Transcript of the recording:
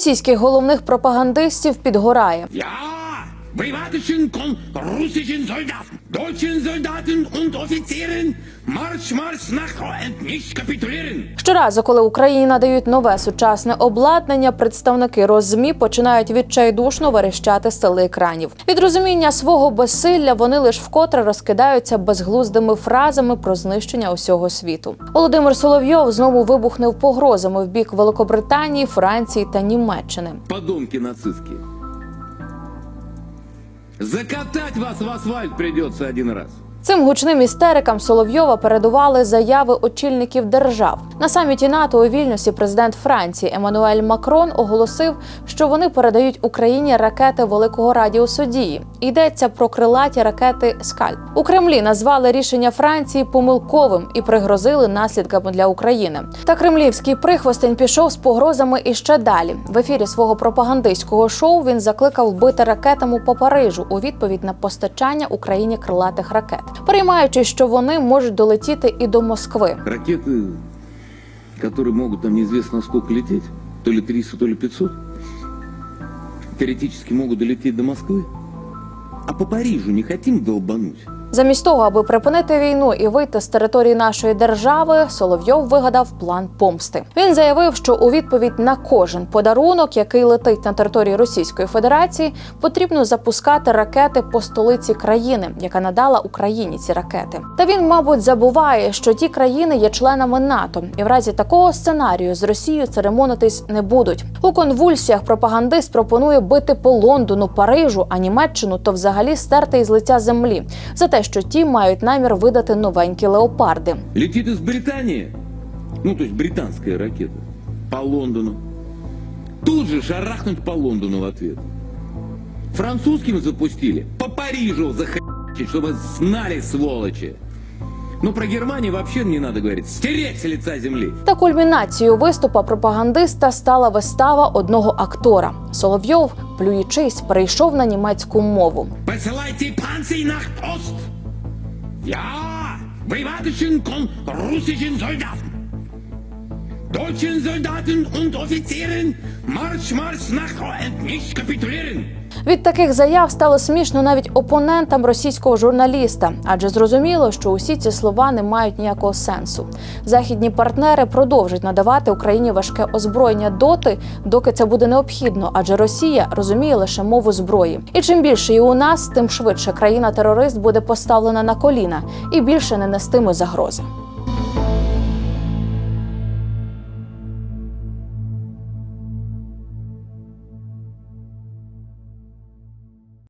російських головних пропагандистів підгорає. Privatischen russischen Soldaten, deutschen Soldaten und Offizieren, nach und nicht kapitulieren. Щоразу, коли Україні надають нове сучасне обладнання, представники роззмі починають відчайдушно верещати з телеекранів. Від розуміння свого безсилля вони лише вкотре розкидаються безглуздими фразами про знищення усього світу. Володимир Соловйов знову вибухнув погрозами в бік Великобританії, Франції та Німеччини. Подонки нацистские. Закатать вас в асфальт придется один раз. Цим гучним істерикам Соловйова передували заяви очільників держав. На саміті НАТО у Вільнюсі президент Франції Еммануель Макрон оголосив, що вони передають Україні ракети великого радіусу дії. Йдеться про крилаті ракети Скальп. У Кремлі назвали рішення Франції помилковим і пригрозили наслідками для України. Та кремлівський прихвостень пішов з погрозами іще далі. В ефірі свого пропагандистського шоу він закликав бити ракетами по Парижу у відповідь на постачання Україні крилатих ракет, переймаючись, що вони можуть долетіти і до Москви. Ракеты, которые могут там неизвестно сколько лететь, то ли 300, то ли 500, теоретически могут долететь до Москвы. А по Парижу не хотим долбануть? Замість того, аби припинити війну і вийти з території нашої держави, Соловйов вигадав план помсти. Він заявив, що у відповідь на кожен подарунок, який летить на території Російської Федерації, потрібно запускати ракети по столиці країни, яка надала Україні ці ракети. Та він, мабуть, забуває, що ті країни є членами НАТО, і в разі такого сценарію з Росією церемонитись не будуть. У конвульсіях пропагандист пропонує бити по Лондону, Парижу, а Німеччину то взагалі стерти із лиця землі за те, що ті мають намір видати новенькі леопарди. Летит з Британії, ну то есть британская ракета, по Лондону. Тут же шарахнуть по Лондону в ответ. Французским запустили, по Парижу захотеть, чтобы знали сволочи. Ну про Германию вообще не надо говорить, стереть с лица земли. Та кульмінацією виступа пропагандиста стала вистава одного актора. Соловйов, плюючись, перейшов на німецьку мову. Посилайте панцій на пост! Я privatischen кон русичен Soldaten. Deutschen Soldaten und Offizieren, Marsch, Marsch nach und nicht kapitulieren. Від таких заяв стало смішно навіть опонентам російського журналіста, адже зрозуміло, що усі ці слова не мають ніякого сенсу. Західні партнери продовжать надавати Україні важке озброєння доти, доки це буде необхідно, адже Росія розуміє лише мову зброї. І чим більше її у нас, тим швидше країна-терорист буде поставлена на коліна і більше не нестиме загрози.